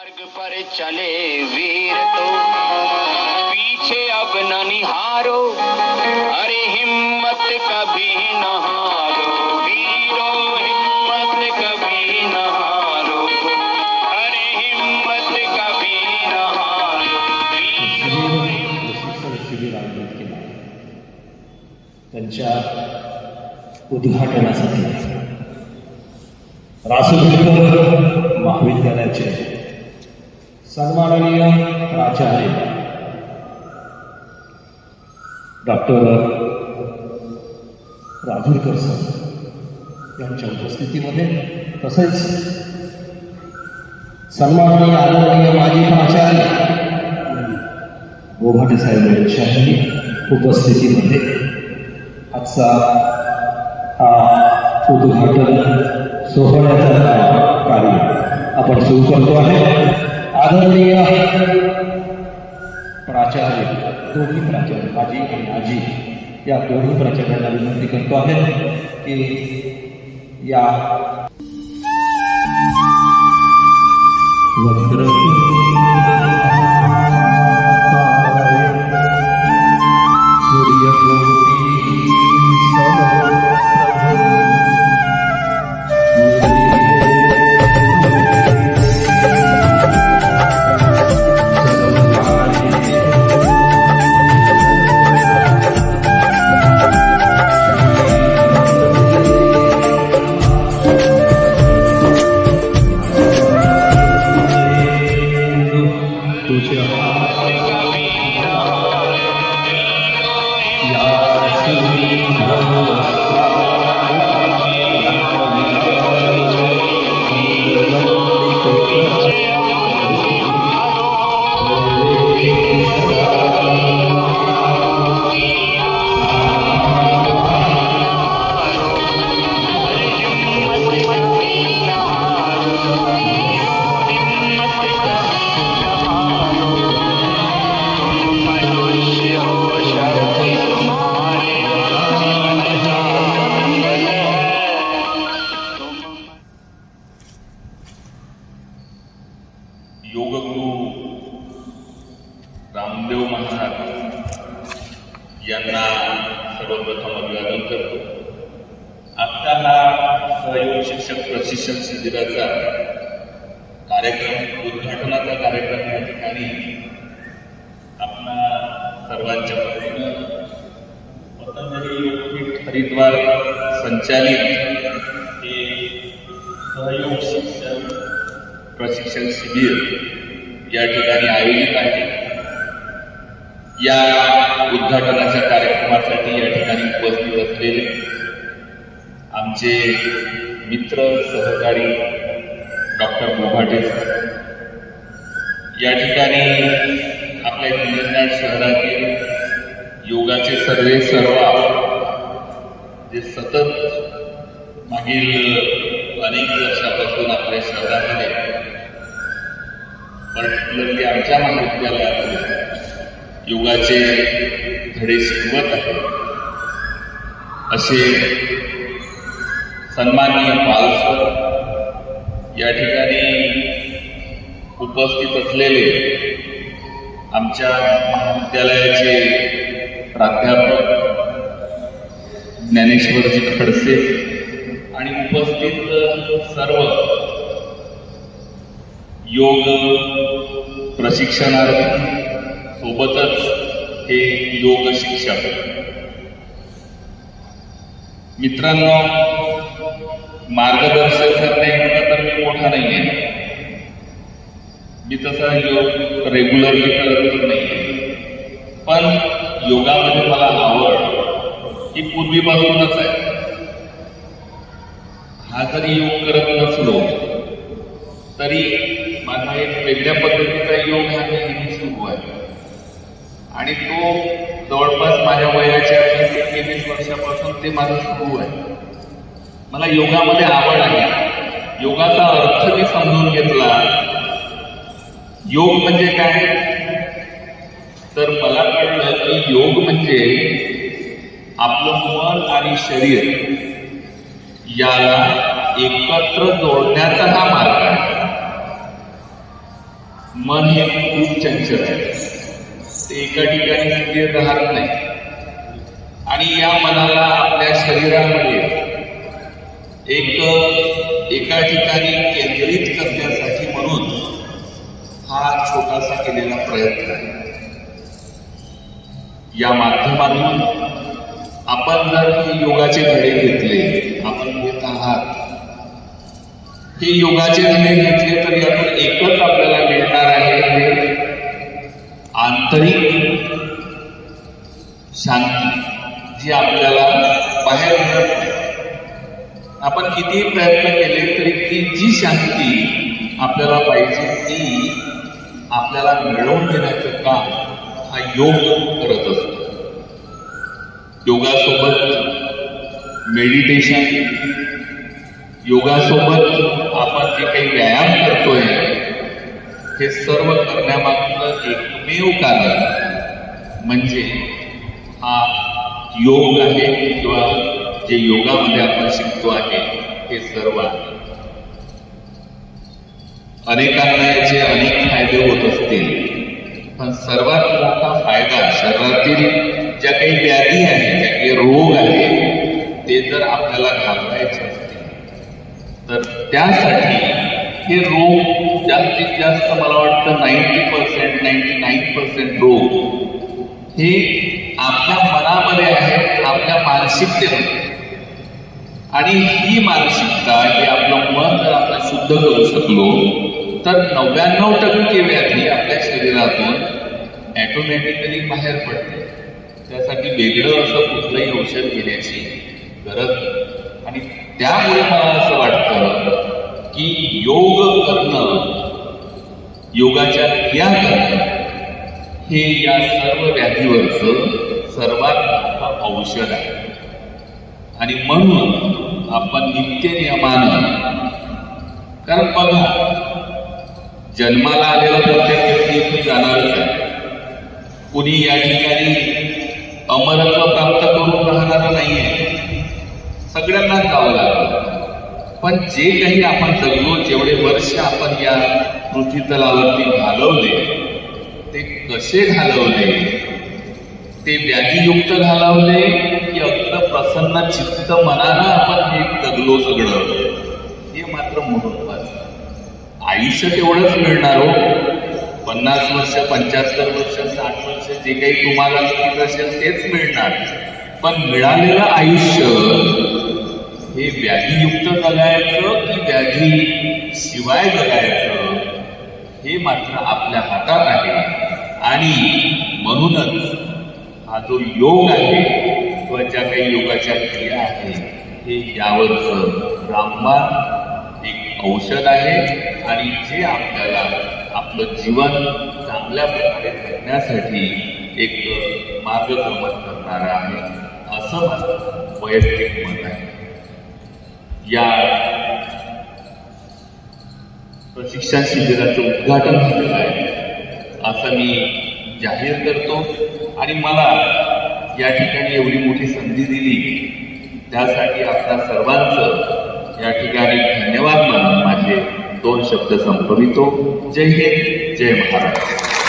मार्ग पर चले वीर तो। पीछे अब न निहारो, अरे हिम्मत कभी न हारो। वीरो हिम्मत कभी न हारो। अरे हिम्मत कभी न हारो। उद्घाटनासाठी महाविद्यालयाचे सन्माननीय प्राचार्य डॉक्टर राजूरकर सर यांच्या उपस्थितीमध्ये तसेच सन्माननीय आदरणीय माजी प्राचार्य गोभाटे साहेब यांच्याही उपस्थितीमध्ये आजचा हा उद्घाटन सोहळ्याचा कार्य आपण सुरू करतो आहे. आदरणीय प्राचार्य दोन्ही प्राचार्य आजी आणि आजी या दोन्ही प्राचार्यांना विनंती करतो आहे की या वक्र देव महाराज यांना सर्वप्रथम अभिवादन करतो. आत्ता हा सहयोग शिक्षक प्रशिक्षण शिबिराचा कार्यक्रम उद्घाटनाचा कार्यक्रम या ठिकाणी आपला सर्वांच्या वतीनं पतंजली योगपीठ हरिद्वार संचालित हे सहयोग शिक्षण प्रशिक्षण शिबिर या ठिकाणी आयोजित आहे. या उद्घाटनाच्या कार्यक्रमासाठी या ठिकाणी उपस्थित असलेले आमचे मित्र सहकारी डॉक्टर मोघाटे या ठिकाणी आपल्या हिंगणघाट शहरातील योगाचे सर्वे सर्व जे सतत मागील अनेक वर्षापासून आपल्या शहरामध्ये पर्टिक्युलरली आमच्या महाविद्यालयामध्ये योगाचे धडे शिकवत आहे. असे सन्माननीय पालसर या ठिकाणी उपस्थित असलेले आमच्या महाविद्यालयाचे प्राध्यापक ज्ञानेश्वरजी खडसे आणि उपस्थित सर्व योग प्रशिक्षणार्थी सोबतच हे योग शिक्षक मित्रांनो मार्गदर्शक करणे इतका तर मी मोठा नाही आहे मी तसा योग रेग्युलरली करत नाही पण योगामध्ये मला आवड ही पूर्वीपासूनच आहे. हा जरी योग करत नसलो तरी माझा एक वेगळ्या पद्धतीचा योग हा आहे आणि तो जवळपास माझ्या वयाच्या वीस एकवीस वर्षापासून ते माझं सुरू आहे. मला योगामध्ये आवड आहे. योगाचा अर्थ मी समजून घेतला. योग म्हणजे काय? तर मला कळलं की योग म्हणजे आपलं मन आणि शरीर याला एकत्र जोडण्याचा हा मार्ग आहे. मन हे खूप चंचल आहे. ते एका ठिकाणी स्थिर राहत नाही. आणि या मनाला आपल्या शरीरामध्ये एक एका ठिकाणी केंद्रित करण्यासाठी म्हणून हा छोटासा केलेला प्रयत्न आहे. या माध्यमातून आपण जर हे योगाचे धडे घेतले आपण घेत आहात. हे योगाचे धडे घेतले तर यातून एकच आपल्याला आंतरिक शांती जी आपल्याला बाहेर मिळत नाही. आपण कितीही प्रयत्न केले तरी ती जी शांती आपल्याला पाहिजे ती आपल्याला मिळवून देण्याचं काम हा योग करत असतो. योगासोबत मेडिटेशन योगासोबत आपण जे काही व्यायाम करतोय हे सर्व करण्यामागचं एकमेव कारण म्हणजे हा योग आहे किंवा जे योगामध्ये आपण शिकतो आहे हे सर्व आहे. अनेकांना याचे अनेक फायदे होत असतील पण सर्वात मोठा फायदा शरीरातील ज्या काही व्याधी आहेत ज्या काही रोग आहेत ते जर आपल्याला घालवायचे असतील तर त्यासाठी हे रोग जास्तीत जास्त मला वाटतं ninety percent ninety nine percent रोग. हे आपल्या मनामध्ये आहे आपल्या मानसिकतेमध्ये. आणि ही मानसिकता हे आपलं मन जर आपण शुद्ध करू शकलो तर नव्याण्णव टक्के व्याधी आपल्या शरीरातून ॲटोमॅटिकली बाहेर पडते. त्यासाठी वेगळं असं कुठलंही औषध घेण्याची गरज आणि त्यामुळे मला असं वाटतं की योग करणं योगाच्या क्रिया करणं हे या सर्व व्याधीवरचं सर्वात मोठं औषध आहे. आणि म्हणून आपण नित्य नियमानं कारण बघा जन्माला आलेला प्रत्येक व्यक्ती इथे जाणारच आहे. कुणी या ठिकाणी अमरत्व प्राप्त करून राहणार नाहीये. सगळ्यांनाच जावं लागतं. पण जे काही आपण जगलो जेवढे वर्ष आपण या पृथ्वीतलावरती घालवले ते कसे घालवले? ते व्याधीयुक्त घालवले की अगदी प्रसन्न चित्त मनानं आपण हे जगलो सगळं? हे मात्र महत्वाचं आयुष्य तेवढंच मिळणार हो. पन्नास वर्ष पंच्याहत्तर वर्ष साठ वर्ष जे काही तुम्हाला असेल तेच मिळणार. पण मिळालेलं आयुष्य हे व्याधीयुक्त जगायचं की व्याधी शिवाय जगायचं? हे मात्र आपल्या हातात आहे. आणि म्हणूनच हा जो योग आहे किंवा ज्या काही योगाच्या क्रिया आहे हे यावरचं रामबाण एक औषध आहे. आणि जे आपल्याला आपलं जीवन चांगल्या प्रकारे जगण्यासाठी एक मार्गक्रमण करणारं आहे असं माझं वैयक्तिक मत आहे. या प्रशिक्षण शिबिराचं उद्घाटन झालेलं आहे. असं मी जाहीर करतो. आणि मला या ठिकाणी एवढी मोठी संधी दिली त्यासाठी आपल्या सर्वांचं या ठिकाणी धन्यवाद म्हणून माझे दोन शब्द संपवितो. जय हिंद जय महाराष्ट्र.